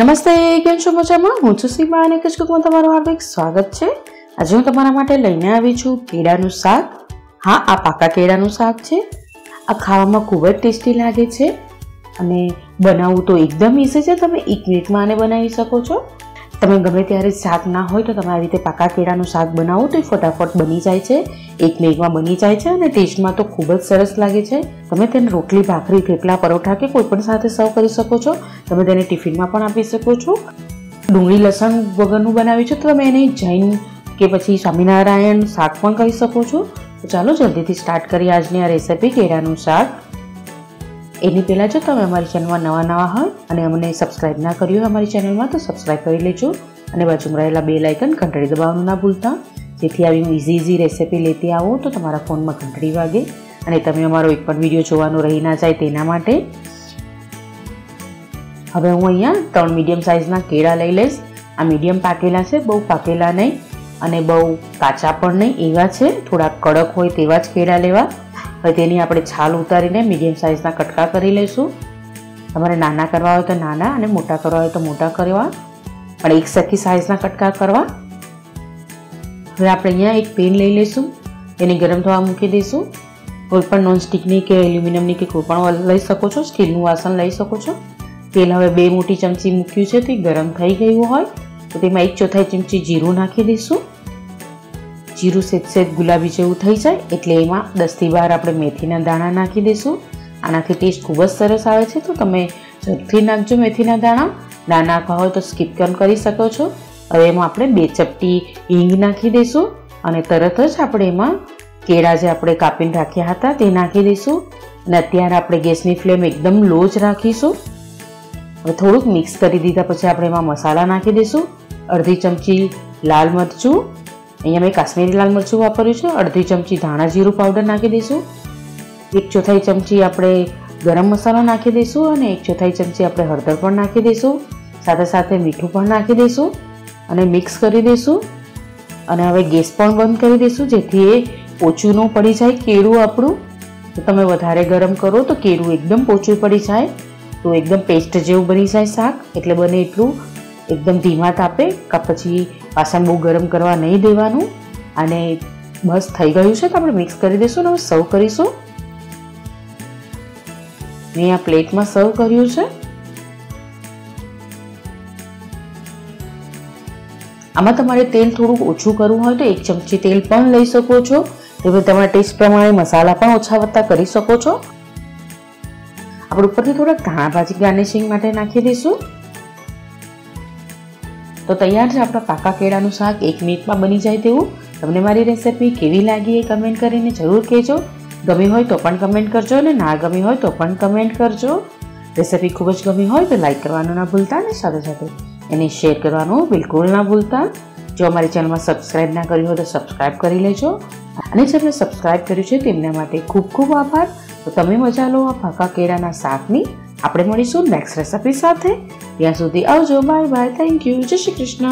નમસ્તે, કેમ છો મજામાં? હું છું સીમા અને કચકુકમાં તમારું હાર્દિક સ્વાગત છે. આજે હું તમારા માટે લઈને આવી છું કેળાનું શાક. હા, આ પાકા કેળાનું શાક છે. આ ખાવામાં ખૂબ જ ટેસ્ટી લાગે છે. અને બનાવવું તો એકદમ ઈઝી છે. તમે એક મિનિટમાં આને બનાવી શકો છો. તમે ગમે ત્યારે શાક ના હોય તો તમે આવી રીતે પાકા કેળાનું શાક બનાવો તો એ ફટાફટ બની જાય છે. એક મેઘમાં બની જાય છે અને ટેસ્ટમાં તો ખૂબ જ સરસ લાગે છે. તમે તેને રોટલી, ભાખરી, થેપલા, પરોઠા કે કોઈ પણ સાથે સર્વ કરી શકો છો. તમે તેને ટિફિનમાં પણ આપી શકો છો. ડુંગળી, લસણ વગરનું બનાવ્યું છે તો તમે એને જૈન કે પછી સ્વામિનારાયણ શાક પણ કહી શકો છો. ચાલો જલ્દીથી સ્ટાર્ટ કરીએ આજની આ રેસિપી કેળાનું શાક. એની પહેલાં જો તમે અમારી ચેનલમાં નવા નવા હોય અને અમને સબસ્ક્રાઈબ ના કર્યું હોય અમારી ચેનલમાં તો સબસ્ક્રાઈબ કરી લેજો અને બાજુમાં રહેલા બે લાઇકન ઘંટડી દબાવવાનું ના ભૂલતા. જેથી આવી હું ઇઝી ઇઝી રેસિપી લેતી આવું તો તમારા ફોનમાં ઘંટડી વાગે અને તમે અમારો એક પણ વીડિયો જોવાનો રહી ના જાય તેના માટે. હવે હું અહીંયા ત્રણ મીડિયમ સાઇઝના કેળા લઈ લઈશ. આ મીડિયમ પાકેલા છે, બહુ પાકેલા નહીં અને બહુ કાચા પણ નહીં, એવા છે. થોડા કડક હોય તેવા જ કેળા લેવા. હવે તેની આપણે છાલ ઉતારીને મીડિયમ સાઇઝના કટકા કરી લઈશું. તમારે નાના કરવા હોય તો નાના અને મોટા કરવા હોય તો મોટા કરવા. પણ એક સરખી સાઇઝના કટકા કરવા. હવે આપણે અહીંયા એક પેન લઈ લઈશું. એને ગરમ થવા મૂકી દઈશું. કોઈ પણ નોનસ્ટિકની કે એલ્યુમિનિયમની કે કોઈ પણ લઈ શકો છો સ્ટીલનું વાસણ લઈ શકો છો. તેલ હવે બે મોટી ચમચી મૂક્યું છે, તે ગરમ થઈ ગયું હોય. તો તેમાં એક ચોથાઈ ચમચી જીરું નાખી દઈશું. જીરું સેજ સેજ ગુલાબી જેવું થઈ જાય એટલે એમાં દસથી બાર આપણે મેથીના દાણા નાખી દઈશું. આનાથી ટેસ્ટ ખૂબ જ સરસ આવે છે. તો તમે ઝડપથી નાખજો મેથીના દાણા. ના નાખવા હોય તો સ્કીપ પણ કરી શકો છો? હવે એમાં આપણે બે ચપટી હિંગ નાખી દઈશું અને તરત જ આપણે એમાં કેળા જે આપણે કાપીને રાખ્યા હતા તે નાખી દઈશું. અને અત્યારે આપણે ગેસની ફ્લેમ એકદમ લો જ રાખીશું. હવે થોડુંક મિક્સ કરી દીધા પછી આપણે એમાં મસાલા નાખી દઈશું. અડધી ચમચી લાલ મરચું અહીંયા મેં કાશ્મીરી લાલ મરચું વાપર્યું છે. અડધી ચમચી ધાણા જીરું પાવડર નાખી દઈશું. એક ચોથાઈ ચમચી આપણે ગરમ મસાલો નાખી દઈશું અને એક ચોથાઈ ચમચી આપણે હળદર પણ નાખી દઈશું. સાથે સાથે મીઠું પણ નાખી દઈશું અને મિક્સ કરી દઈશું. અને હવે ગેસ પણ બંધ કરી દઈશું, જેથી એ પોચું ન પડી જાય કેળું આપણું. તો તમે વધારે ગરમ કરો તો કેળું એકદમ પોચું પડી જાય. તો એકદમ પેસ્ટ જેવું બની જાય શાક. એટલે બને એટલું એકદમ ધીમા તાપે, કે પછી વાસણ બહુ ગરમ કરવા નહીં દેવાનું અને બસ થઈ ગયું છે તો આપણે મિક્સ કરી દઈશું અને સર્વ કરીશું. મેં આ પ્લેટમાં સર્વ કર્યું છે. આમાં તમારે તેલ થોડુંક ઓછું કરવું હોય તો એક ચમચી તેલ પણ લઈ શકો છો. એટલે તમારા ટેસ્ટ પ્રમાણે મસાલા પણ ઓછા વત્તા કરી શકો છો. આપણે ઉપરથી થોડાક ધાણા ભાજી ગાર્નિશિંગ માટે નાખી દઈશું. તો તૈયાર છે આપણા પાકા કેળાનું શાક એક મિનિટમાં બની જાય તેવું. તમને મારી રેસિપી કેવી લાગી એ કમેન્ટ કરીને જરૂર કહેજો. ગમી હોય તો પણ કમેન્ટ કરજો અને ના ગમી હોય તો પણ કમેન્ટ કરજો. રેસિપી ખૂબ જ ગમી હોય તો લાઇક કરવાનું ના ભૂલતા અને સાથે સાથે એને શેર કરવાનું બિલકુલ ના ભૂલતા. જો અમારી ચેનલમાં સબસ્ક્રાઈબ ના કર્યું હોય તો સબસ્ક્રાઈબ કરી લેજો. અને જેમને સબસ્ક્રાઈબ કર્યું છે તેમના માટે ખૂબ ખૂબ આભાર. તો તમે મજા લો આ પાકા કેળાના શાકની. આપણે મળીશું નેક્સ્ટ રેસિપી સાથે. ત્યાં સુધી આવજો બાય બાય થેન્ક યુ જય શ્રી કૃષ્ણ.